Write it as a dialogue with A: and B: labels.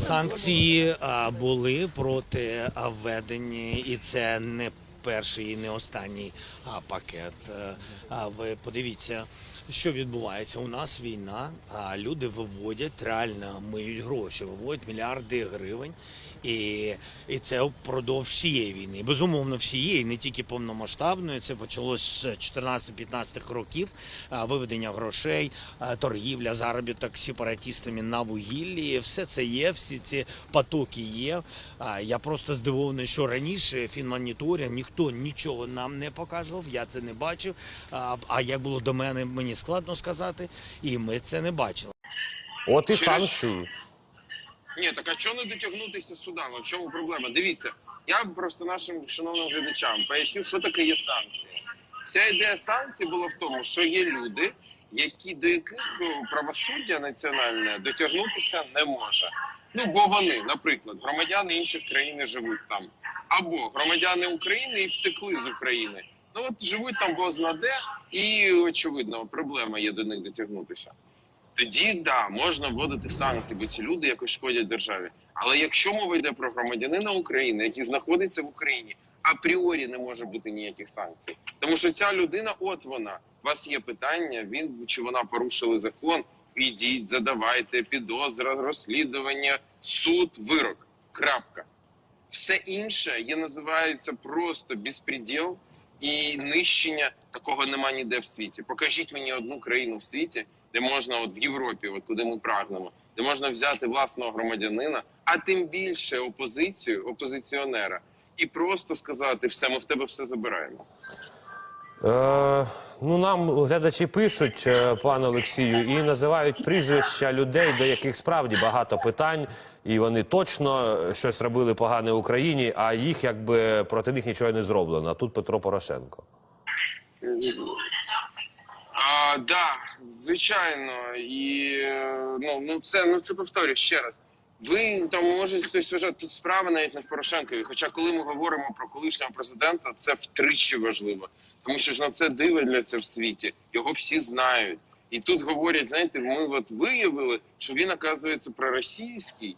A: Санкції були проти введення, і це не перший і не останній пакет. Е, ви подивіться, що відбувається. У нас війна, а люди виводять реально миють гроші, виводять мільярди гривень. І, і це впродовж всієї війни. Безумовно, всієї, не тільки повномасштабної. Це почалось з 14-15 років. Виведення грошей, торгівля, заробіток сепаратістами на вугіллі. Все це є, всі ці потоки є. Я просто здивований, що раніше фінмоніторинг ніхто нічого нам не показував. Я це не бачив. А, як було до мене, мені складно сказати, і ми це не бачили.
B: От і
C: Через-
B: санкції.
C: Ні, так а чого не дотягнутися? Ну, в чому проблема? Дивіться, я просто нашим шановним глядачам поясню, що таке є санкції. Вся ідея санкцій була в тому, що є люди, які до яких е, правосуддя національне дотягнутися не може. Ну бо вони, наприклад, громадяни інших країн живуть там, або громадяни України і втекли з України. Ну от живуть там бозна де, і очевидно, проблема є до них дотягнутися. Тоді да, можна вводити санкції, бо ці люди якось шкодять державі. Але якщо мова йде про громадянина України, який знаходиться в Україні, апріорі не може бути ніяких санкцій, тому що ця людина, от вона, у вас є питання, він чи вона порушила закон. Ідіть, задавайте підозра, розслідування, суд, вирок. Крапка. Все інше є називається просто безпреділ і нищення такого нема ніде в світі. Покажіть мені одну країну в світі, де можна, от в Європі, от куди ми прагнемо, де можна взяти власного громадянина, а тим більше опозицію, опозиціонера, і просто сказати: все, ми в тебе все забираємо.
B: Е, ну нам глядачі пишуть, е, пане Олексію, і називають прізвища людей, до яких справді багато питань, і вони точно щось робили погане Україні, а їх якби проти них нічого не зроблено. А тут Петро Порошенко.
C: А, да, звичайно, і е, ну, ну це ну це повторюю ще раз. Ви там може хтось вважати, тут справа навіть не в Порошенкові. Хоча, коли ми говоримо про колишнього президента, це втричі важливо, тому що ж на це дивляться в світі, його всі знають. І тут говорять, знаєте, ми от виявили, що він оказується проросійський,